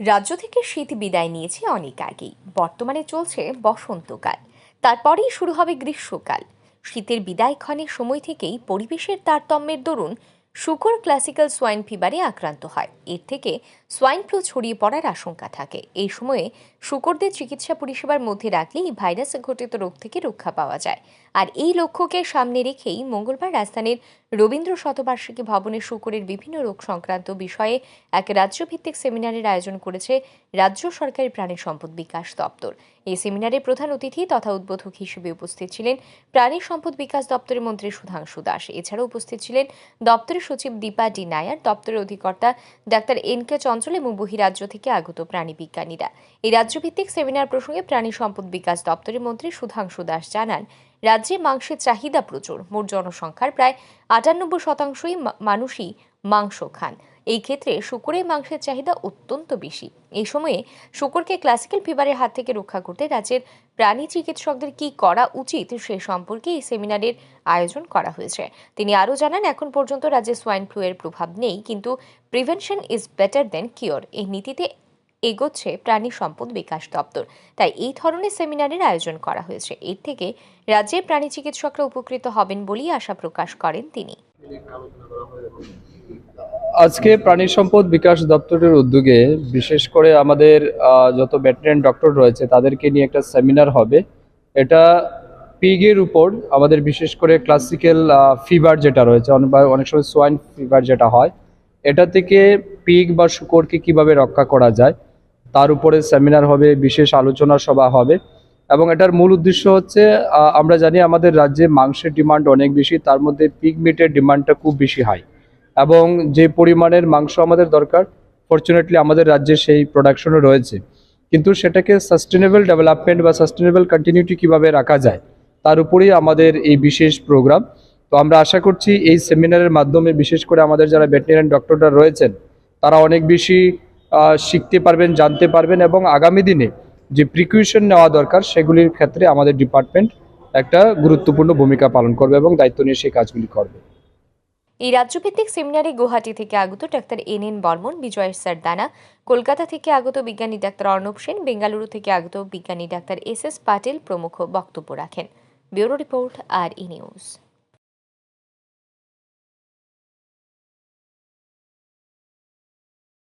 রাজ্য থেকে শীত বিদায় নিয়েছে অনেক আগেই। বর্তমানে চলছে বসন্তকাল। তারপরেই শুরু হবে গ্রীষ্মকাল। শীতের বিদায় ক্ষণের সময় থেকেই পরিবেশের তারতম্যের দরুন শুকর ক্লাসিক্যাল সোয়াইন ফিভারে আক্রান্ত হয়। এর থেকে সোয়াইন ফ্লু ছড়িয়ে পড়ার আশঙ্কা থাকে। এই সময়ে শুকরদের চিকিৎসা পরিষেবার মধ্যে রাখলে এই ভাইরাস ঘটিত রোগ থেকে রক্ষা পাওয়া যায়। আর এই লক্ষ্যকে সামনে রেখেই মঙ্গলবার রাজধানীর রবীন্দ্র শতবার্ষিকী ভবনে শুকরের বিভিন্ন রোগ সংক্রান্ত বিষয়ে এক রাজ্যভিত্তিক সেমিনারের আয়োজন করেছে রাজ্য সরকারি প্রাণী সম্পদ বিকাশ দপ্তর। এই সেমিনারে প্রধান অতিথি তথা উদ্বোধক হিসেবে উপস্থিত ছিলেন প্রাণী সম্পদ বিকাশ দপ্তরের মন্ত্রী সুধাংশু দাস। এছাড়াও উপস্থিত ছিলেন দপ্তরের সচিব দীপা ডি নায়ার, দপ্তরের অধিকর্তা ডাক্তার এন কে চঞ্চল এবং বহিরাজ্য থেকে আগত প্রাণী বিজ্ঞানীরা। এই রাজ্যভিত্তিক সেমিনার প্রসঙ্গে প্রাণী সম্পদ বিকাশ দপ্তরের মন্ত্রী সুধাংশু দাস জানান, রাজ্যে মাংসের চাহিদা প্রচুর, মোট জনসংখ্যার প্রায় আটানব্বই শতাংশই মানুষই মাংস খান। এই ক্ষেত্রে শুকরের মাংসের চাহিদা অত্যন্ত বেশি। এই সময়ে শুকরকে ক্লাসিক্যাল ফিভারের হাত থেকে রক্ষা করতে রাজ্যের প্রাণী চিকিৎসকদের কি করা উচিত সে সম্পর্কে এই সেমিনারের আয়োজন করা হয়েছে। তিনি আরও জানান, এখন পর্যন্ত রাজ্যে সোয়াইন ফ্লু এর প্রভাব নেই, কিন্তু prevention is better than cure এই নীতিতে এগোচ্ছে প্রাণী সম্পদ বিকাশ দপ্তর। তাই এই ধরনের সেমিনারের আয়োজন করা হয়েছে। এর থেকে রাজ্যের প্রাণী চিকিৎসকরা উপকৃত হবেন বলেই আশা প্রকাশ করেন তিনি। আজকে প্রাণী সম্পদ বিকাশ দপ্তরের উদ্যোগে, বিশেষ করে আমাদের যত ভেটেরিয়ান ডক্টর রয়েছে, তাদেরকে নিয়ে একটা সেমিনার হবে। এটা পিগের উপর, আমাদের বিশেষ করে ক্লাসিক্যাল ফিভার যেটা রয়েছে, অনেক সময় সোয়াইন ফিভার যেটা হয়, এটা থেকে পিগ বা শুকরকে কীভাবে রক্ষা করা যায়, তার উপরে সেমিনার হবে, বিশেষ আলোচনা সভা হবে। এবং এটার মূল উদ্দেশ্য হচ্ছে আমরা জানি আমাদের রাজ্যে মাংসের ডিমান্ড অনেক বেশি, তার মধ্যে পিগ মিটের ডিমান্ডটা খুব বেশি হাই এবং যে পরিমাণের মাংস আমাদের দরকার ফর্চুনেটলি আমাদের রাজ্যে সেই প্রোডাকশনও রয়েছে। কিন্তু সেটাকে সাস্টেনেবল ডেভেলপমেন্ট বা সাস্টেনেবল কন্টিনিউটি কীভাবে রাখা যায়, তার উপরেই আমাদের এই বিশেষ প্রোগ্রাম তো আমরা আশা করছি এই সেমিনারের মাধ্যমে, বিশেষ করে আমাদের যারা ভেটেরিয়ান ডক্টররা রয়েছেন, তারা অনেক বেশি শিখতে পারবেন, জানতে পারবেন এবং আগামী দিনে যে প্রিকুইশন নেওয়া দরকার, সেগুলির ক্ষেত্রে আমাদের ডিপার্টমেন্ট একটা গুরুত্বপূর্ণ ভূমিকা পালন করবে এবং দায়িত্ব নিয়ে সেই কাজগুলি করবে। এই রাজ্যভিত্তিক সেমিনারে গুয়াহাটি থেকে আগত doctor N N Barman Bijoy Dana Kolkata থেকে আগত বিজ্ঞানী ডাক্তার অর্ণব সেন, বেঙ্গালুরু থেকে আগত বিজ্ঞানী ডাক্তার এস এস পাটেল প্রমুখ বক্তব্য রাখেন। Bureau report R E news.